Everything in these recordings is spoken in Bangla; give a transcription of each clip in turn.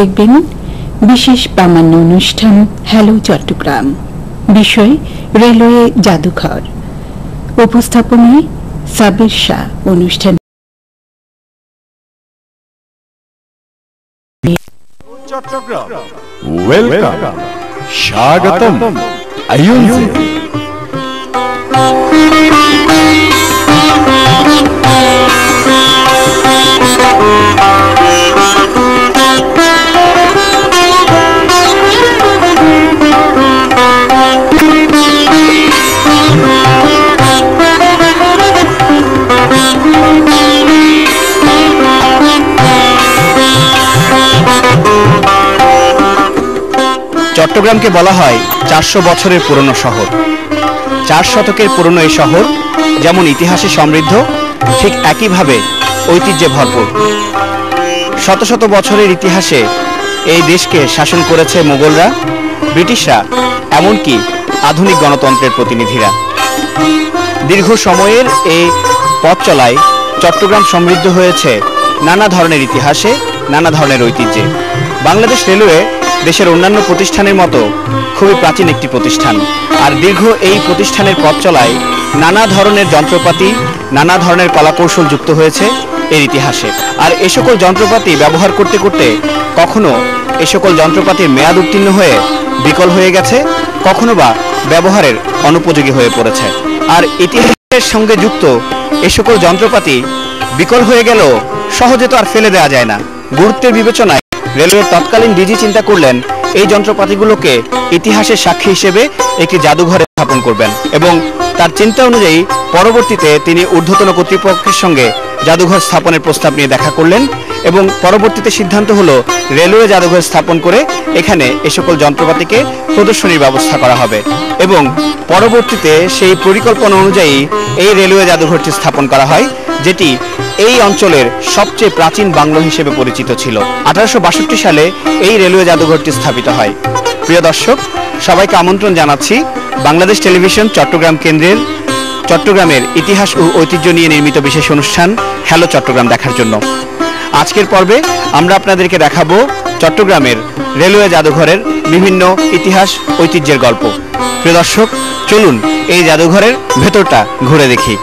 দেখবেন, বিশেষ প্রামাণ্য অনুষ্ঠান, হ্যালো চট্টগ্রাম। বিষয়, রেলওয়ে জাদুঘর। উপস্থাপনায় সাবির শাহ অনুষ্ঠান। চট্টগ্রাম। ওয়েলকাম স্বাগতম। আয়ুন চট্টগ্রামকে বলা হয় চারশো বছরের পুরনো শহর। চার শতকের পুরনো এই শহর যেমন ইতিহাসে সমৃদ্ধ, ঠিক একইভাবে ঐতিহ্যে ভরপুর। শত শত বছরের ইতিহাসে এই দেশকে শাসন করেছে মোগলরা, ব্রিটিশরা, এমনকি আধুনিক গণতন্ত্রের প্রতিনিধিরা। দীর্ঘ সময়ের এই পথ চলায় চট্টগ্রাম সমৃদ্ধ হয়েছে নানা ধরনের ইতিহাসে, নানা ধরনের ঐতিহ্যে। বাংলাদেশ রেলওয়ে দেশের অন্যান্য প্রতিষ্ঠানের মতো খুবই প্রাচীন একটি প্রতিষ্ঠান। আর দীর্ঘ এই প্রতিষ্ঠানের পথ চলায় নানা ধরনের যন্ত্রপাতি, নানা ধরনের কলাকৌশল যুক্ত হয়েছে এর ইতিহাসে। আর এ সকল যন্ত্রপাতি ব্যবহার করতে করতে কখনো এ সকল যন্ত্রপাতির মেয়াদ উত্তীর্ণ হয়ে বিকল হয়ে গেছে, কখনো বা ব্যবহারের অনুপযোগী হয়ে পড়েছে। আর ইতিহাসের সঙ্গে যুক্ত এ সকল যন্ত্রপাতি বিকল হয়ে গেল সহজে তো আর ফেলে দেওয়া যায় না। গুরুত্বের বিবেচনায় রেলওয়ের তৎকালীন ডিজি চিন্তা করলেন, এই যন্ত্রপাতিগুলোকে ইতিহাসের সাক্ষী হিসেবে একটি জাদুঘরে স্থাপন করবেন এবং তার চিন্তা অনুযায়ী পরবর্তীতে তিনি ঊর্ধ্বতন কর্তৃপক্ষের সঙ্গে জাদুঘর স্থাপনের প্রস্তাব নিয়ে দেখা করলেন। এবং পরবর্তীতে সিদ্ধান্ত হলো রেলওয়ে জাদুঘর স্থাপন করে এখানে এ সকল যন্ত্রপাতিকে প্রদর্শনীর ব্যবস্থা করা হবে। এবং পরবর্তীতে সেই পরিকল্পনা অনুযায়ী এই রেলওয়ে জাদুঘরটি স্থাপন করা হয়, যেটি এই অঞ্চলের সবচেয়ে প্রাচীন বাংলো হিসেবে পরিচিত ছিল। আঠারোশো বাষট্টি সালে এই রেলওয়ে জাদুঘরটি স্থাপিত হয়। প্রিয় দর্শক, সবাইকে আমন্ত্রণ জানাচ্ছি বাংলাদেশ টেলিভিশন চট্টগ্রাম কেন্দ্রের চট্টগ্রামের ইতিহাস ও ঐতিহ্য নিয়ে নির্মিত বিশেষ অনুষ্ঠান হ্যালো চট্টগ্রাম দেখার জন্য। আজকের পর্বে আমরা আপনাদেরকে দেখাবো চট্টগ্রামের রেলওয়ে জাদুঘরের বিভিন্ন ইতিহাস, ঐতিহ্যের গল্প। প্রিয় দর্শক, চলুন এই জাদুঘরের ভেতরটা ঘুরে দেখি।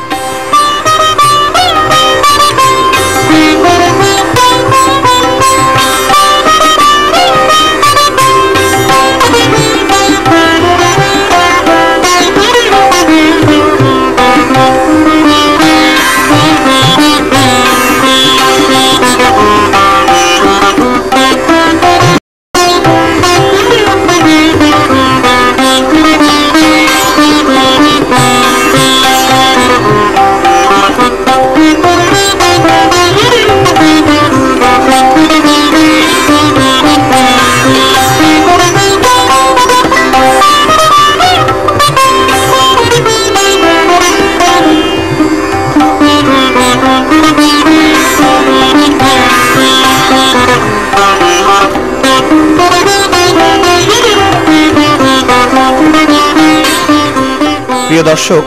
প্রিয় দর্শক,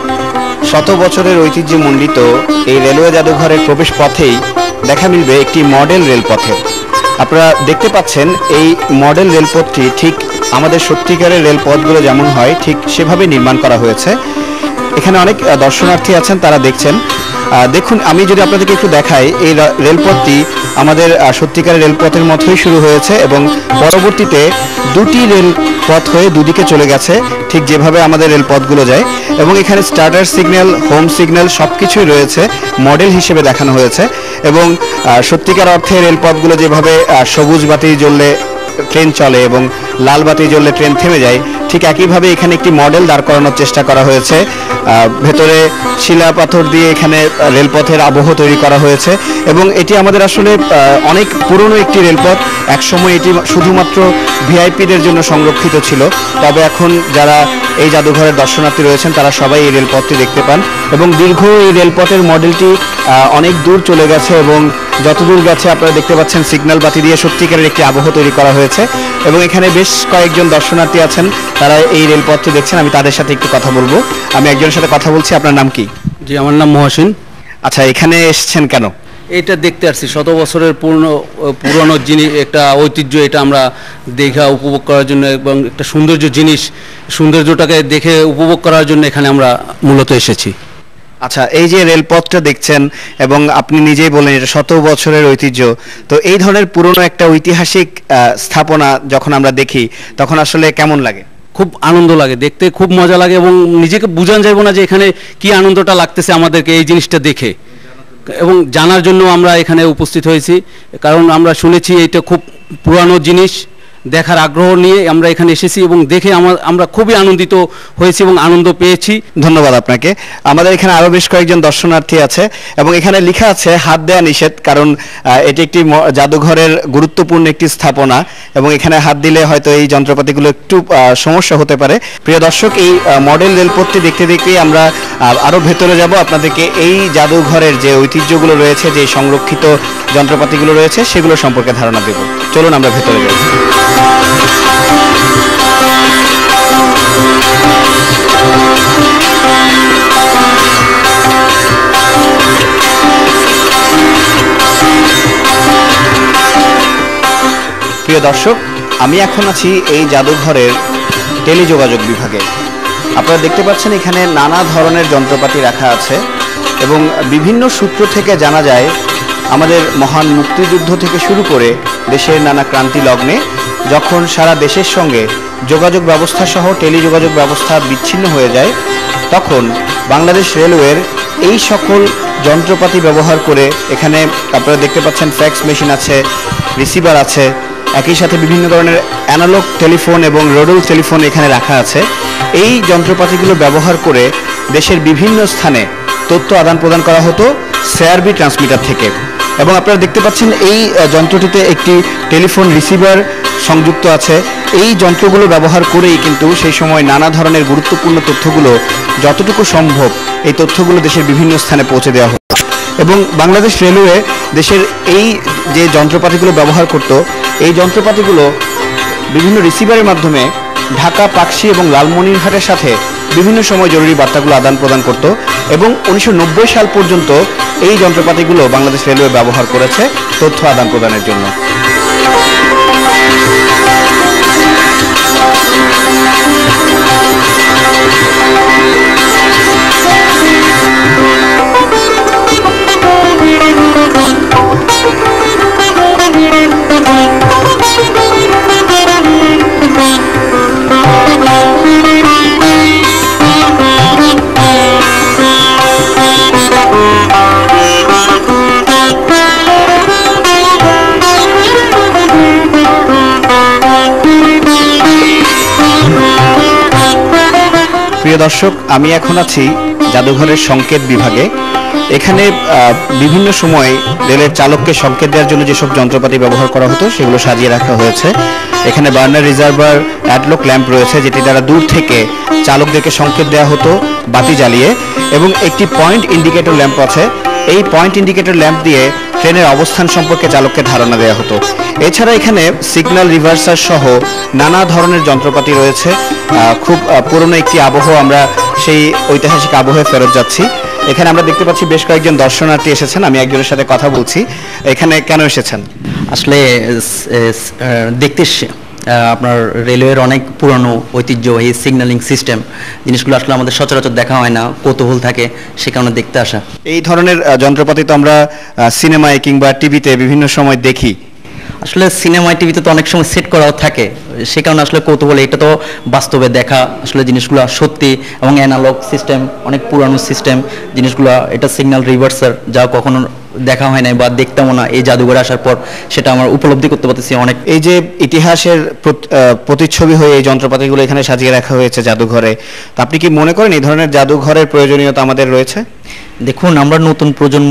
শত বছরের ঐতিহ্যে মণ্ডিত এই রেলওয়ে জাদুঘরের প্রবেশ পথেই দেখা মিলবে একটি মডেল রেলপথের আপনারা দেখতে পাচ্ছেন এই মডেল রেলপথটি ঠিক আমাদের সত্যিকারের রেলপথগুলো যেমন হয়, ঠিক সেভাবে নির্মাণ করা হয়েছে। এখানে অনেক দর্শনার্থী আছেন, তারা দেখছেন। দেখুন, আমি যদি আপনাদেরকে একটু দেখাই, এই রেলপথটি আমাদের সত্যিকারের রেলপথের মতোই শুরু হয়েছে এবং পরবর্তীতে দুটি রেলপথ হয়ে দুদিকে চলে গেছে, ঠিক যেভাবে আমাদের রেলপথগুলো যায়। এবং এখানে স্টার্টার সিগন্যাল হোম সিগন্যাল সব কিছুই রয়েছে মডেল হিসেবে দেখানো হয়েছে। এবং সত্যিকার অর্থে রেলপথগুলো যেভাবে সবুজ বাতি জ্বললে ট্রেন চলে এবং লাল বাতি জ্বললে ট্রেন থেমে যায়, ঠিক একইভাবে এখানে একটি মডেল দাঁড় করানোর চেষ্টা করা হয়েছে। ভেতরে শিলা পাথর দিয়ে এখানে রেলপথের আবহ তৈরি করা হয়েছে এবং এটি আমাদের আসলে অনেক পুরনো একটি রেলপথ। একসময় এটি শুধুমাত্র ভিআইপিদের জন্য সংরক্ষিত ছিল। তবে এখন যারা এই জাদুঘরের দর্শনার্থী রয়েছেন, তারা সবাই এই রেলপথটি দেখতে পান এবং দীর্ঘ এই রেলপথের মডেলটি অনেক দূর চলে গেছে এবং যতদূর গেছে আপনারা দেখতে পাচ্ছেন সিগন্যাল বাতি দিয়ে সত্যিকারের একটি আবহ তৈরি করা হয়েছে এবং এখানে বেশ কয়েকজন দর্শনার্থী আছেন। তারা এই রেলপথটি দেখছেন আমি তাদের সাথে একটু কথা বলব। আমি একজনের সাথে কথা বলছি আপনার নাম কি? জি আমার নাম মহসিন। আচ্ছা এখানে এসছেন কেন? এটা দেখতে আসছি শত বছরের পুরনো পুরনো জিনিস একটা ঐতিহ্য এটা আমরা দেখা উপভোগ করার জন্য এবং একটা সৌন্দর্য জিনিস সৌন্দর্যটাকে দেখে উপভোগ করার জন্য এখানে আমরা মূলত এসেছি। আচ্ছা এই যে রেলপথটা দেখছেন এবং আপনি নিজেই বলেন এটা শত বছরের ঐতিহ্য, তো এই ধরনের পুরনো একটা ঐতিহাসিক স্থাপনা যখন আমরা দেখি, তখন আসলে কেমন লাগে? খুব আনন্দ লাগে, দেখতে খুব মজা লাগে এবং নিজেকে বুঝান যাইব না যে এখানে কি আনন্দটা লাগতেছে আমাদেরকে এই জিনিসটা দেখে। এবং জানার জন্য আমরা এখানে উপস্থিত হয়েছি, কারণ আমরা শুনেছি এটা খুব পুরানো জিনিস দেখার আগ্রহ নিয়ে আমরা এখানে এসেছি এবং দেখে আমরা খুবই আনন্দিত হয়েছি এবং আনন্দ পেয়েছি। ধন্যবাদ আপনাকে। আমাদের এখানে আরও বেশ কয়েকজন দর্শনার্থী আছে এবং এখানে লেখা আছে হাত দেয়া নিষেধ কারণ এটি একটি জাদুঘরের গুরুত্বপূর্ণ একটি স্থাপনা এবং এখানে হাত দিলে হয়তো এই যন্ত্রপাতিগুলো একটু সমস্যা হতে পারে। প্রিয় দর্শক এই মডেল রেলপথটি দেখতে দেখতেই আমরা আহ, আরও ভেতরে যাব। আপনাদেরকে এই জাদুঘরের যে ঐতিহ্যগুলো রয়েছে যে সংরক্ষিত যন্ত্রপাতিগুলো রয়েছে সেগুলো সম্পর্কে ধারণা দেব। চলুন আমরা ভেতরে যাই। প্রিয় দর্শক, আমি এখন আছি এই জাদুঘরের টেলিযোগাযোগ বিভাগে। আপনারা দেখতে পাচ্ছেন এখানে নানা ধরনের যন্ত্রপাতি রাখা আছে এবং বিভিন্ন সূত্র থেকে জানা যায়, আমাদের মহান মুক্তিযুদ্ধ থেকে শুরু করে দেশের নানা ক্রান্তি লগ্নে যখন সারা দেশের সঙ্গে যোগাযোগ ব্যবস্থা সহ টেলিযোগাযোগ ব্যবস্থা বিচ্ছিন্ন হয়ে যায়, তখন বাংলাদেশ রেলওয়ের এই সকল যন্ত্রপাতি ব্যবহার করে এখানে আপনারা দেখতে পাচ্ছেন ফ্যাক্স মেশিন আছে, রিসিভার আছে, একই সাথে বিভিন্ন ধরনের অ্যানালগ টেলিফোন এবং রোডল টেলিফোন এখানে রাখা আছে। এই যন্ত্রপাতিগুলো ব্যবহার করে দেশের বিভিন্ন স্থানে তথ্য আদান প্রদান করা হতো সিআরবি ট্রান্সমিটার থেকে। এবং আপনারা দেখতে পাচ্ছেন এই যন্ত্রটিতে একটি টেলিফোন রিসিভার সংযুক্ত আছে। এই যন্ত্রগুলো ব্যবহার করেই কিন্তু সেই সময় নানা ধরনের গুরুত্বপূর্ণ তথ্যগুলো যতটুকু সম্ভব এই তথ্যগুলো দেশের বিভিন্ন স্থানে পৌঁছে দেওয়া হতো এবং বাংলাদেশ রেলওয়ে দেশের এই যে যন্ত্রপাতিগুলো ব্যবহার করত, এই যন্ত্রপাতিগুলো বিভিন্ন রিসিভারের মাধ্যমে ঢাকা, পাকশি এবং লালমনিরহাটের সাথে বিভিন্ন সময় জরুরি বার্তাগুলো আদান প্রদান করত এবং উনিশশো নব্বই সাল পর্যন্ত এই যন্ত্রপাতিগুলো বাংলাদেশ রেলওয়ে ব্যবহার করেছে তথ্য আদান প্রদানের জন্য। প্রিয় দর্শক, আমি এখন আছি জাদুঘরের সংকেত বিভাগে। এখানে বিভিন্ন সময় রেলের চালককে সংকেত দেওয়ার জন্য যেসব যন্ত্রপাতি ব্যবহার করা হতো, সেগুলো সাজিয়ে রাখা হয়েছে। এখানে বার্নার রিজার্ভার অ্যাডলক ল্যাম্প রয়েছে, যেটি দ্বারা দূর থেকে চালকদেরকে সংকেত দেওয়া হতো বাতি জ্বালিয়ে। এবং একটি পয়েন্ট ইন্ডিকেটর ল্যাম্প আছে। এই পয়েন্ট ইন্ডিকেটর ল্যাম্প দিয়ে ট্রেনের অবস্থান সম্পর্কে চালককে ধারণা দেওয়া হতো। এছাড়া এখানে সিগন্যাল রিভার্সার সহ নানা ধরনের যন্ত্রপাতি রয়েছে। খুব পুরনো একটি আবহ আমরা সেই ঐতিহাসিক আবহে ফেরত যাচ্ছি। এখানে আমরা দেখতে পাচ্ছি বেশ কয়েকজন দর্শনার্থী এসেছেন, আমি একজনের সাথে কথা বলছি। এখানে কেন এসেছেন? আসলে দেখতে আপনার রেলওয়ের অনেক পুরনো ঐতিহ্যবাহী সিগন্যালিং সিস্টেম জিনিসগুলো আসলে আমাদের সচরাচর দেখা হয় না কৌতূহল থাকে সে কারণে দেখতে আসা। এই ধরনের যন্ত্রপাতি তো আমরা সিনেমায় কিংবা টিভিতে বিভিন্ন সময় দেখি। আসলে সিনেমায় টিভিতে তো অনেক সময় সেট করাও থাকে সে কারণে আসলে কৌতূহল এটা তো বাস্তবে দেখা আসলে জিনিসগুলো সত্যি এবং অ্যানালগ সিস্টেম অনেক পুরানো সিস্টেম জিনিসগুলো এটা সিগন্যাল রিভার্সার যা কখনো দেখা হয় নাই বা দেখতামও না এই জাদুঘরে আসার পর সেটা আমার উপলব্ধি করতে পারতেছি অনেক। এই যে ইতিহাসের প্রতিচ্ছবি হয়ে এই যন্ত্রপাতিগুলো এখানে সাজিয়ে রাখা হয়েছে জাদুঘরে তো আপনি কি মনে করেন এই ধরনের জাদুঘরের প্রয়োজনীয়তা আমাদের রয়েছে? দেখুন আমরা নতুন প্রজন্ম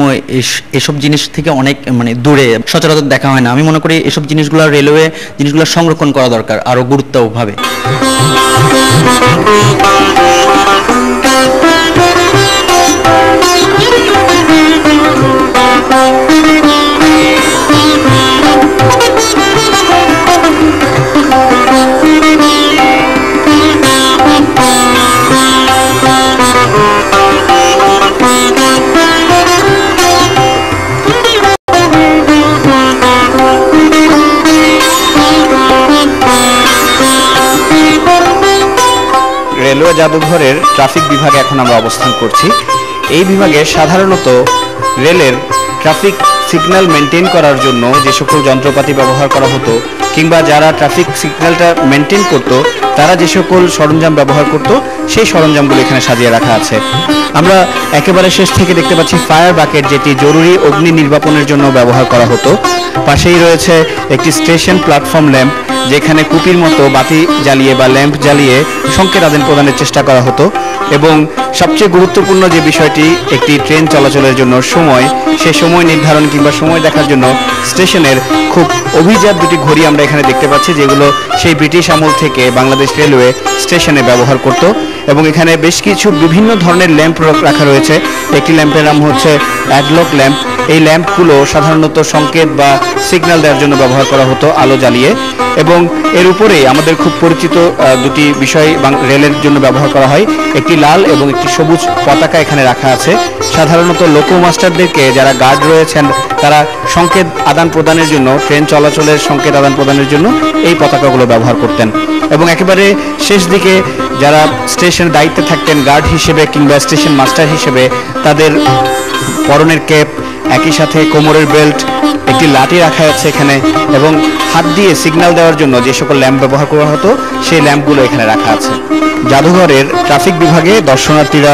এসব জিনিস থেকে অনেক মানে দূরে সচরাচর দেখা হয় না। আমি মনে করি এসব জিনিসগুলো রেলওয়ে জিনিসগুলো সংরক্ষণ করা দরকার আরও গুরুত্বভাবে। রেলওয়ে জাদুঘরের ট্রাফিক বিভাগে এখন আমরা অবস্থান করছি। এই বিভাগে সাধারণত রেলের ট্রাফিক সিগন্যাল মেনটেন করার জন্য যে সকল যন্ত্রপাতি ব্যবহার করা হতো, কিংবা যারা ট্রাফিক সিগন্যালটা মেনটেন করত, তারা যে সকল সরঞ্জাম ব্যবহার করত, সেই সরঞ্জামগুলো এখানে সাজিয়ে রাখা আছে। আমরা একেবারে শেষ থেকে দেখতে পাচ্ছি ফায়ার বাকেট যেটি জরুরি অগ্নি নির্বাপনের জন্য ব্যবহার করা হতো। পাশেই রয়েছে একটি স্টেশন প্ল্যাটফর্ম ল্যাম্প যেখানে কুপির মতো বাতি জ্বালিয়ে বা ল্যাম্প জ্বালিয়ে সংকেত আদান প্রদানের চেষ্টা করা হতো। এবং সবচেয়ে গুরুত্বপূর্ণ যে বিষয়টি, একটি ট্রেন চলাচলের জন্য সময়, সে সময় নির্ধারণ কিংবা সময় দেখার জন্য স্টেশনের খুব অভিজাত দুটি ঘড়ি আমরা এখানে দেখতে পাচ্ছি, যেগুলো সেই ব্রিটিশ আমল থেকে বাংলাদেশ রেলওয়ে স্টেশনে ব্যবহার করত এবং এখানে বেশ কিছু বিভিন্ন ধরনের ল্যাম্প রাখা রয়েছে। একটি ল্যাম্পের নাম হচ্ছে অ্যাডলক ল্যাম্প। এই ল্যাম্পগুলো সাধারণত সংকেত বা সিগন্যাল দেওয়ার জন্য ব্যবহার করা হতো, আলো জ্বালিয়ে। এবং এর উপরে আমাদের খুব পরিচিত দুটি বিষয় রেলের জন্য ব্যবহার করা হয়। একটি লাল এবং একটি সবুজ পতাকা এখানে রাখা আছে। সাধারণত লোকো মাস্টারদেরকে যারা গার্ড রয়েছেন, তারা সংকেত আদান প্রদানের জন্য, ট্রেন চলাচলের সংকেত আদান প্রদানের জন্য এই পতাকাগুলো ব্যবহার করতেন। এবং একেবারে শেষ দিকে যারা স্টেশনের দায়িত্বে থাকতেন, গার্ড হিসেবে কিংবা স্টেশন মাস্টার হিসেবে, তাদের পরনের ক্যাপ, একই সাথে কোমরের বেল্ট, একটি লাঠি রাখা আছে এখানে, এবং হাত দিয়ে সিগন্যাল দেওয়ার জন্য যে সকল ল্যাম্প ব্যবহার করা হতো, সেই ল্যাম্পগুলো এখানে রাখা আছে। জাদুঘরের ট্রাফিক বিভাগে দর্শনার্থীরা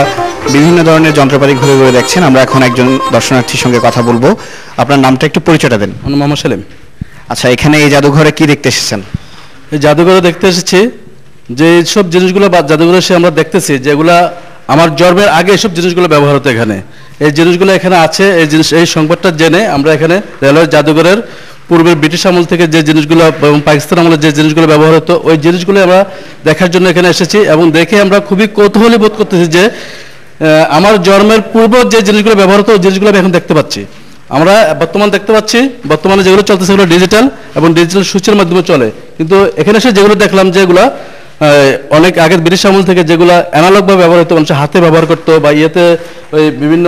বিভিন্ন ধরনের যন্ত্রপাতি ঘুরে ঘুরে দেখছেন। আমরা এখন একজন দর্শনার্থীর সঙ্গে কথা বলব। আপনার নামটা একটু পরিচয়টা দেন। মোহাম্মদ সেলিম। আচ্ছা এখানে এই জাদুঘরে কি দেখতে এসেছেন? এই জাদুঘরে দেখতে এসেছি যে সব জিনিসগুলো বা জাদুঘরে সে আমরা দেখতেছি যেগুলা আমার জন্মের আগে এসব জিনিসগুলো ব্যবহার হতো এখানে। এই জিনিসগুলো এখানে আছে, এই জিনিস, এই সংবাদটা জেনে আমরা এখানে রেলওয়ে জাদুঘরের পূর্বের ব্রিটিশ আমল থেকে যে জিনিসগুলো এবং পাকিস্তান আমলে যে জিনিসগুলো ব্যবহার হতো, ওই জিনিসগুলো আমরা দেখার জন্য এখানে এসেছি এবং দেখে আমরা খুবই কৌতূহলী বোধ করতেছি যে আমার জন্মের পূর্ব যে জিনিসগুলো ব্যবহার হতো, ওই জিনিসগুলো আমি এখন দেখতে পাচ্ছি। আমরা বর্তমান দেখতে পাচ্ছি, বর্তমানে যেগুলো চলতেছে সেগুলো ডিজিটাল এবং ডিজিটাল সূচের মাধ্যমে চলে। কিন্তু এখানে এসে যেগুলো দেখলাম, যেগুলো অনেক আগের ব্রিটিশ আমল থেকে যেগুলো অ্যানালগভাবে ব্যবহার হতো মানুষ হাতে ব্যবহার করতো বা ইয়েতে ওই বিভিন্ন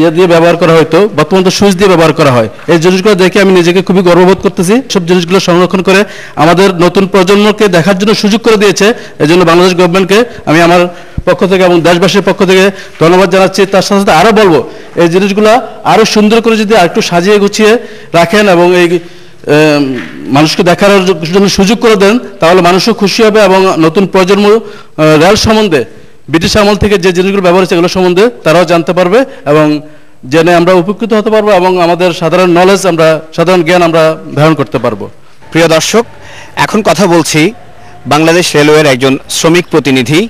ইয়ে দিয়ে ব্যবহার করা হতো বর্তমান তো সুইচ দিয়ে ব্যবহার করা হয়। এই জিনিসগুলো দেখে আমি নিজেকে খুবই গর্ববোধ করতেছি। সব জিনিসগুলো সংরক্ষণ করে আমাদের নতুন প্রজন্মকে দেখার জন্য সুযোগ করে দিয়েছে। এই জন্য বাংলাদেশ গভর্নমেন্টকে আমি আমার পক্ষ থেকে এবং দেশবাসীর পক্ষ থেকে ধন্যবাদ জানাচ্ছি। তার সাথে সাথে আরও বলব, এই জিনিসগুলো আরও সুন্দর করে যদি আরেকটু সাজিয়ে গুছিয়ে রাখেন এবং এই মানুষকে দেখার জন্য সুযোগ করে দেন, তাহলে মানুষও খুশি হবে এবং নতুন প্রজন্ম রেল সম্বন্ধে, ব্রিটিশ আমল থেকে যে জিনিসগুলো ব্যবহার হচ্ছে এগুলো সম্বন্ধে তারাও জানতে পারবে এবং জেনে আমরা উপকৃত হতে পারব এবং আমাদের সাধারণ নলেজ আমরা, সাধারণ জ্ঞান আমরা ধারণ করতে পারব। প্রিয় দর্শক, এখন কথা বলছি বাংলাদেশ রেলওয়ের একজন শ্রমিক প্রতিনিধি,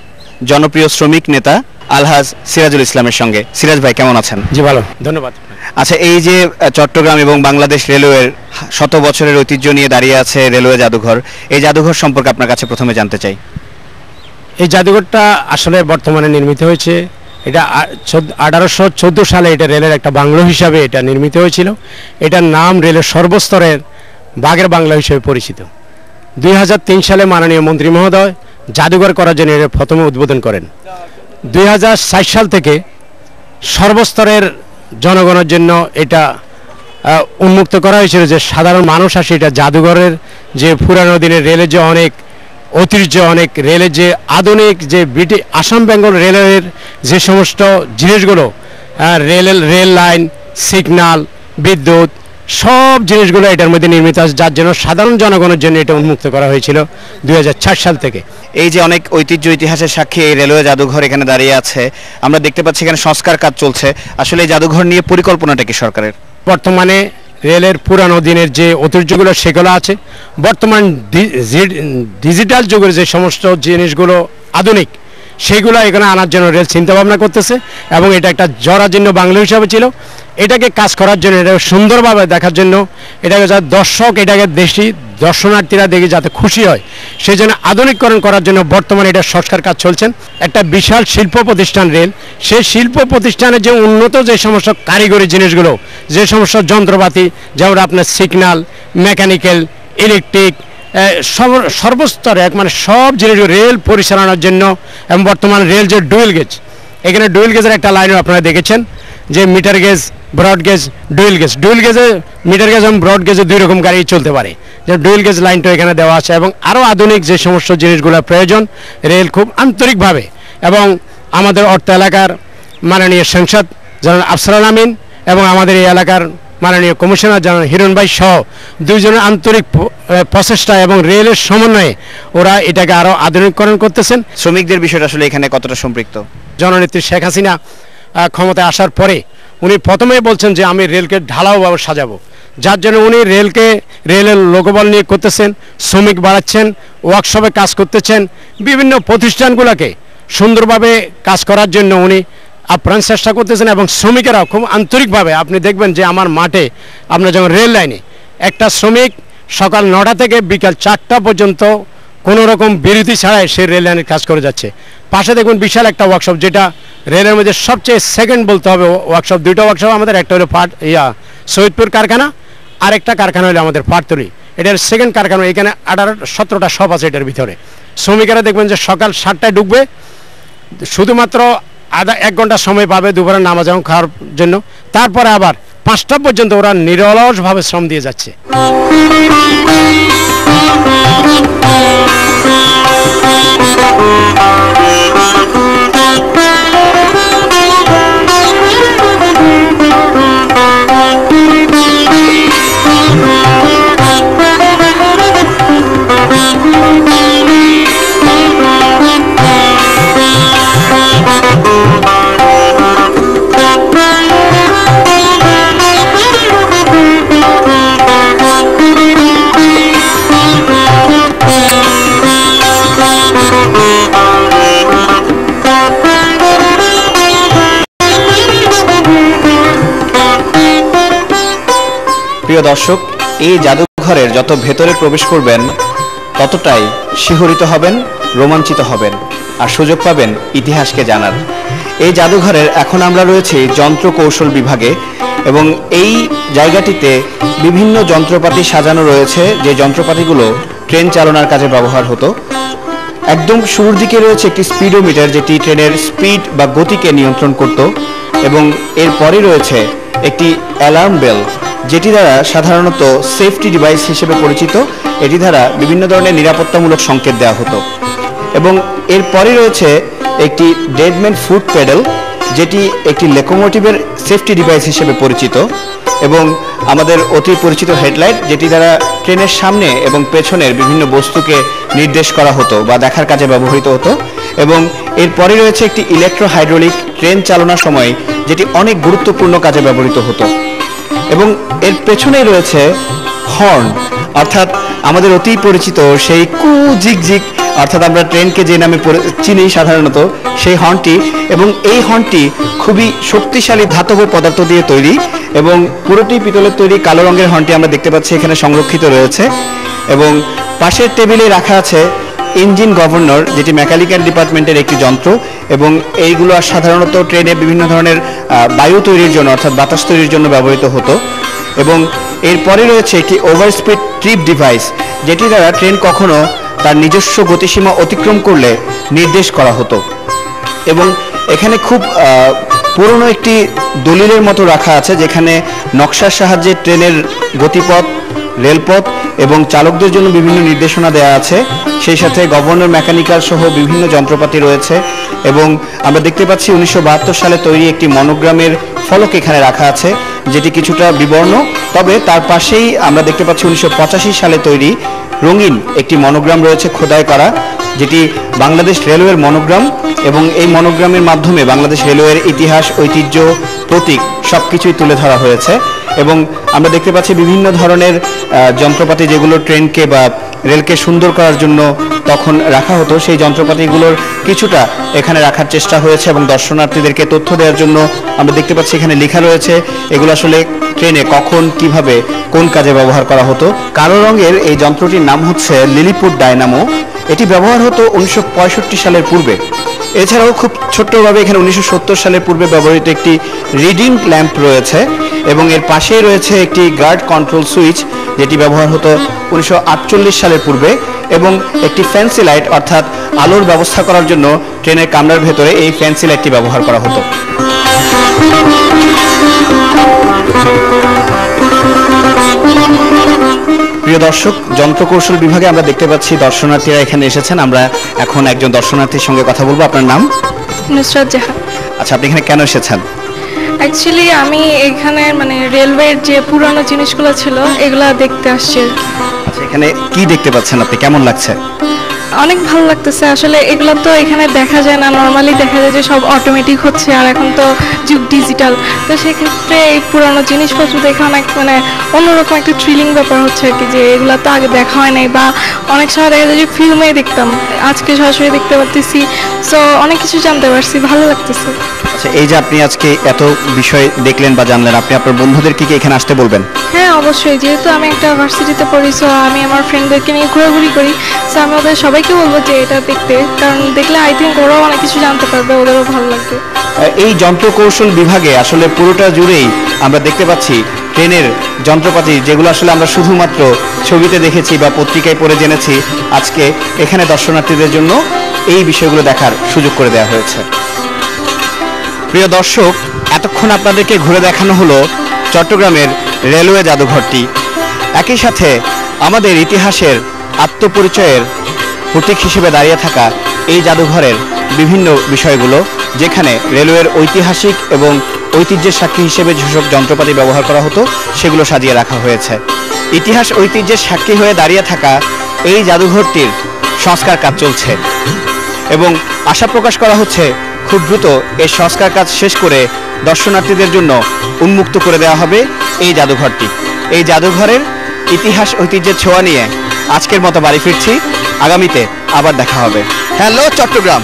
জনপ্রিয় শ্রমিক নেতা আলহাজ সিরাজুল ইসলামের সঙ্গে। সিরাজ ভাই কেমন আছেন? জি ভালো। ধন্যবাদ। আচ্ছা এই যে চট্টগ্রাম এবং বাংলাদেশ রেলওয়ের শত বছরের ঐতিহ্য নিয়ে দাঁড়িয়ে আছে রেলওয়ে জাদুঘর। এই জাদুঘর সম্পর্কে আপনার কাছে প্রথমে জানতে চাই। এই জাদুঘরটা আসলে বর্তমানে নির্মিত হয়েছে। এটা আঠারোশো চোদ্দ সালে এটা রেলের একটা বাংলো হিসাবে এটা নির্মিত হয়েছিল। এটার নাম রেলের সর্বস্তরের বাগের বাংলা হিসেবে পরিচিত। দুই হাজার তিন সালে মাননীয় মন্ত্রী মহোদয় জাদুঘর করার জন্য এটা প্রথমে উদ্বোধন করেন। দুই সাল থেকে সর্বস্তরের জনগণের জন্য এটা উন্মুক্ত করা হয়েছিল যে সাধারণ মানুষ আসে এটা জাদুঘরের যে পুরানো দিনের রেলের যে অনেক ঐতিহ্য, অনেক রেলের যে আধুনিক যে ব্রিটিশ, আসাম বেঙ্গল রেলের যে সমস্ত জিনিসগুলো রেল রেল লাইন সিগন্যাল বিদ্যুৎ সব জিনিসগুলো এটার মধ্যে নির্মিত আছে যার জন্য সাধারণ জনগণের জন্য এটা উন্মুক্ত করা হয়েছিল দু হাজার চার সাল থেকে। এই যে অনেক ঐতিহ্য ইতিহাসের সাক্ষী এই রেলওয়ে জাদুঘর এখানে দাঁড়িয়ে আছে আমরা দেখতে পাচ্ছি এখানে সংস্কার কাজ চলছে। আসলে এই জাদুঘর নিয়ে পরিকল্পনাটা কি সরকারের? বর্তমানে রেলের পুরানো দিনের যে ঐতিহ্যগুলো সেগুলো আছে। বর্তমান ডিজিটাল যুগের যে সমস্ত জিনিসগুলো আধুনিক সেগুলো এখানে আনার জন্য রেল চিন্তা ভাবনা করতেছে এবং এটা একটা জরাজীর্ণ বাংলা হিসাবে ছিল। এটাকে কাজ করার জন্য এটা সুন্দরভাবে দেখার জন্য, এটাকে যাতে দর্শক, এটাকে দেশি দর্শনার্থীরা দেখে যাতে খুশি হয় সেই জন্য আধুনিকরণ করার জন্য বর্তমানে এটা সংস্কার কাজ চলছেন একটা বিশাল শিল্প প্রতিষ্ঠান রেল, সেই শিল্প প্রতিষ্ঠানের যে উন্নত যে সমস্ত কারিগরি জিনিসগুলো, যে সমস্ত যন্ত্রপাতি, যেমন আপনার সিগন্যাল মেকানিক্যাল ইলেকট্রিক সর্বস্তরে এক মানে সব জিনিস রেল পরিচালনার জন্য এবং বর্তমানে রেল যে ডুয়েল গেজ, এখানে ডুয়েল গেজের একটা লাইনও আপনারা দেখেছেন, যে metre gauge, broad gauge, dual gauge. Dual গেজে, metre gauge এবং ব্রড গেজে দুই রকম গাড়ি চলতে পারে। যে ডুয়েল গেজ লাইনটা এখানে দেওয়া আছে এবং আরও আধুনিক যে সমস্ত জিনিসগুলো প্রয়োজন, রেল খুব আন্তরিকভাবে এবং আমাদের অর্থ এলাকার মাননীয় সাংসদ জনাব আফসরাল আমিন এবং আমাদের এই এলাকার মাননীয় কমিশনার জনাব হিরণ ভাই সহ দুইজনের আন্তরিক প্রচেষ্টা এবং রেলের সমন্বয়ে ওরা এটাকে আরও আধুনিকরণ করতেছেন। শ্রমিকদের বিষয়টা আসলে এখানে কতটা সম্পৃক্ত? জননেত্রী শেখ হাসিনা ক্ষমতায় আসার পরে উনি প্রথমেই বলছেন যে আমি রেলকে ঢালাওভাবে সাজাবো। যার জন্য উনি রেলকে রেলের লোকবল নিয়ে করতেছেন শ্রমিক বাড়াচ্ছেন ওয়ার্কশপে কাজ করতেছেন বিভিন্ন প্রতিষ্ঠানগুলোকে সুন্দরভাবে কাজ করার জন্য উনি আপ্রাণ চেষ্টা করতেছেন এবং শ্রমিকেরাও খুব আন্তরিকভাবে আপনি দেখবেন যে আমার মাঠে আপনার যেমন রেল লাইনে একটা শ্রমিক সকাল নটা থেকে বিকাল চারটা পর্যন্ত কোনো রকম বিরতি ছাড়াই সে রেল লাইনের কাজ করে যাচ্ছে। পাশে দেখুন বিশাল একটা ওয়ার্কশপ যেটা রেলের মধ্যে সবচেয়ে সেকেন্ড বলতে হবে ওয়ার্কশপ দুইটা ওয়ার্কশপ আমাদের, একটা হলো পাট ইয়া, সৈয়দপুর কারখানা আর একটা কারখানা হলো আমাদের পাটতলি এটার সেকেন্ড কারখানা, এখানে আঠারো, সতেরোটা শপ আছে এটার ভিতরে। শ্রমিকেরা দেখবেন যে সকাল সাতটায় ঢুকবে। শুধুমাত্র আধা এক ঘণ্টা সময় পাবে দুপুরে নামাজ এবং খাওয়ার জন্য। তারপরে আবার পাঁচটা পর্যন্ত ওরা নিরলসভাবে শ্রম দিয়ে যাচ্ছে। প্রিয় দর্শক, এই জাদুঘরের যত ভেতরে প্রবেশ করবেন, ততটাই শিহরিত হবেন, রোমাঞ্চিত হবেন, আর সুযোগ পাবেন ইতিহাসকে জানার। এই জাদুঘরের এখন আমরা রয়েছি যন্ত্র কৌশল বিভাগে এবং এই জায়গাটিতে বিভিন্ন যন্ত্রপাতি সাজানো রয়েছে, যে যন্ত্রপাতিগুলো ট্রেন চালনার কাজে ব্যবহার হতো। একদম শুরুর দিকে রয়েছে একটি স্পিডোমিটার, যেটি ট্রেনের স্পিড বা গতিকে নিয়ন্ত্রণ করত এবং এরপরে রয়েছে একটি অ্যালার্ম বেল, যেটি দ্বারা সাধারণত সেফটি ডিভাইস হিসেবে পরিচিত। এটি দ্বারা বিভিন্ন ধরনের নিরাপত্তামূলক সংকেত দেওয়া হতো। এবং এরপরে রয়েছে একটি ডেডম্যান ফুড প্যাডেল, যেটি একটি লেকোমোটিভের সেফটি ডিভাইস হিসেবে পরিচিত। এবং আমাদের অতি পরিচিত হেডলাইট, যেটি দ্বারা ট্রেনের সামনে এবং পেছনের বিভিন্ন বস্তুকে নির্দেশ করা হতো বা দেখার কাজে ব্যবহৃত হতো। এবং এরপরে রয়েছে একটি ইলেকট্রো হাইড্রোলিক ট্রেন চালনার সময় যেটি অনেক গুরুত্বপূর্ণ কাজে ব্যবহৃত হতো। এবং এর পেছনেই রয়েছে হর্ন, অর্থাৎ আমাদের অতি পরিচিত সেই কু জিক জিক, অর্থাৎ আমরা ট্রেনকে যে নামে চিনি সাধারণত, সেই হর্নটি। এবং এই হর্নটি খুবই শক্তিশালী ধাতব পদার্থ দিয়ে তৈরি এবং পুরোটি পিতলের তৈরি কালো রঙের হর্নটি আমরা দেখতে পাচ্ছি এখানে সংরক্ষিত রয়েছে। এবং পাশের টেবিলে রাখা আছে ইঞ্জিন গভর্নর, যেটি মেকানিক্যাল ডিপার্টমেন্টের একটি যন্ত্র, এবং এইগুলো সাধারণত ট্রেনে বিভিন্ন ধরনের বায়ু তৈরির জন্য, অর্থাৎ বাতাস তৈরির জন্য ব্যবহৃত হতো। এবং এরপরে রয়েছে একটি ওভার স্পিড ট্রিপ ডিভাইস, যেটি দ্বারা ট্রেন কখনো তার নিজস্ব গতিসীমা অতিক্রম করলে নির্দেশ করা হতো। এবং এখানে খুব পুরনো একটি দলিলের মতো রাখা আছে, যেখানে নকশার সাহায্যে ট্রেনের গতিপথ, রেলপথ এবং চালকদের জন্য বিভিন্ন নির্দেশনা দেওয়া আছে। সেই সাথে গভর্নর, মেকানিক্যাল সহ বিভিন্ন যন্ত্রপাতি রয়েছে এবং আমরা দেখতে পাচ্ছি উনিশশো বাহাত্তর সালে তৈরি একটি মনোগ্রামের ফলক এখানে রাখা আছে, যেটি কিছুটা বিবর্ণ। তবে তার পাশেই আমরা দেখতে পাচ্ছি উনিশশো পঁচাশি সালে তৈরি রঙিন একটি মনোগ্রাম রয়েছে খোদাই করা, যেটি বাংলাদেশ রেলওয়ের মনোগ্রাম এবং এই মনোগ্রামের মাধ্যমে বাংলাদেশ রেলওয়ের ইতিহাস, ঐতিহ্য, প্রতীক সব কিছুই তুলে ধরা হয়েছে এবং আমরা দেখতে পাচ্ছি বিভিন্ন ধরনের যন্ত্রপাতি যেগুলো ট্রেনকে বা রেলকে সুন্দর করার জন্য তখন রাখা হতো, সেই যন্ত্রপাতিগুলোর কিছুটা এখানে রাখার চেষ্টা হয়েছে এবং দর্শনার্থীদেরকে তথ্য দেওয়ার জন্য আমরা দেখতে পাচ্ছি এখানে লেখা রয়েছে, এগুলো আসলে ট্রেনে কখন, কীভাবে, কোন কাজে ব্যবহার করা হতো। কালো রঙের এই যন্ত্রটির নাম হচ্ছে লিলিপুর ডায়নামো। এটি ব্যবহার হতো উনিশশো পঁয়ষট্টি সালের পূর্বে। এছাড়াও খুব ছোট্টভাবে এখানে উনিশশো সত্তর সালের পূর্বে ব্যবহৃত একটি রিডিং ল্যাম্প রয়েছে এবং এর পাশেই রয়েছে একটি গার্ড কন্ট্রোল সুইচ, যেটি ব্যবহার হতো উনিশশো আটচল্লিশ সালের পূর্বে এবং একটি ফ্যান্সি লাইট, অর্থাৎ আলোর ব্যবস্থা করার জন্য ট্রেনের কামরার ভেতরে এই ফ্যান্সি লাইটটি ব্যবহার করা হতো। প্রিয় দর্শক যন্ত্রকৌশল বিভাগে আমরা দেখতে পাচ্ছি দর্শনার্থীরা এখানে এসেছেন। আমরা এখন একজন দর্শনার্থীর সঙ্গে কথা বলব। আপনার নাম? নুসরাত জাহান আচ্ছা আপনি এখানে কেন এসেছেন? অ্যাকচুয়ালি আমি এখানে মানে রেলওয়ের যে পুরানো জিনিসগুলো ছিল এগুলা দেখতে আসছি আচ্ছা এখানে কি দেখতে পাচ্ছেন আপনি? কেমন লাগছে? অনেক ভালো লাগতেছে। আসলে এগুলো তো এখানে দেখা যায় না। নর্মালি দেখা যায় যে সব অটোমেটিক হচ্ছে আর এখন তো যুগ ডিজিটাল তো সেক্ষেত্রে এই পুরানো জিনিসপত্র দেখে অনেক মানে অন্যরকম একটা থ্রিলিং ব্যাপার হচ্ছে আর কি যে এগুলো তো আগে দেখা হয় নাই বা অনেক সময় দেখা যায় যে ফিল্মে দেখতাম। আজকে সরাসরি দেখতে পারতেছি। সো অনেক কিছু জানতে পারছি। ভালো লাগতেছে। আচ্ছা এই যে আপনি আজকে এত বিষয় দেখলেন বা জানলেন আপনি আপনার বন্ধুদেরকে কি এখানে আসতে বলবেন? হ্যাঁ অবশ্যই। যেহেতু আমি একটা ভার্সিটিতে পড়ি সো আমি আমার ফ্রেন্ডদেরকে নিয়ে ঘোরাঘুরি করি। সো আমি ওদের সবাইকে বলব যে এটা দেখতে? কারণ দেখলে আই থিঙ্ক ওরাও অনেক কিছু জানতে পারবে, ওদেরও ভালো লাগবে। এই যন্ত্রকৌশল বিভাগে আসলে পুরোটা জুড়েই আমরা দেখতে পাচ্ছি ট্রেনের যন্ত্রপাতি, যেগুলো আসলে আমরা শুধুমাত্র ছবিতে দেখেছি বা পত্রিকায় পড়ে জেনেছি, আজকে এখানে দর্শনার্থীদের জন্য এই বিষয়গুলো দেখার সুযোগ করে দেওয়া হয়েছে। প্রিয় দর্শক, এতক্ষণ আপনাদেরকে ঘুরে দেখানো হলো চট্টগ্রামের রেলওয়ে জাদুঘরটি। একই সাথে আমাদের ইতিহাসের আত্মপরিচয়ের প্রতীক হিসেবে দাঁড়িয়ে থাকা এই জাদুঘরের বিভিন্ন বিষয়গুলো, যেখানে রেলওয়ের ঐতিহাসিক এবং ঐতিহ্যের সাক্ষী হিসেবে যেসব যন্ত্রপাতি ব্যবহার করা হতো, সেগুলো সাজিয়ে রাখা হয়েছে। ইতিহাস ঐতিহ্যের সাক্ষী হয়ে দাঁড়িয়ে থাকা এই জাদুঘরটির সংস্কার কাজ চলছে। এবং আশা প্রকাশ করা হচ্ছে, খুব দ্রুত এই সংস্কার কাজ শেষ করে দর্শনার্থীদের জন্য উন্মুক্ত করে দেওয়া হবে এই জাদুঘরটি। এই জাদুঘরের ইতিহাস ঐতিহ্যের ছোঁয়া নিয়ে আজকের মতো বাড়ি ফিরছি। আগামীতে আবার দেখা হবে। হ্যালো চট্টগ্রাম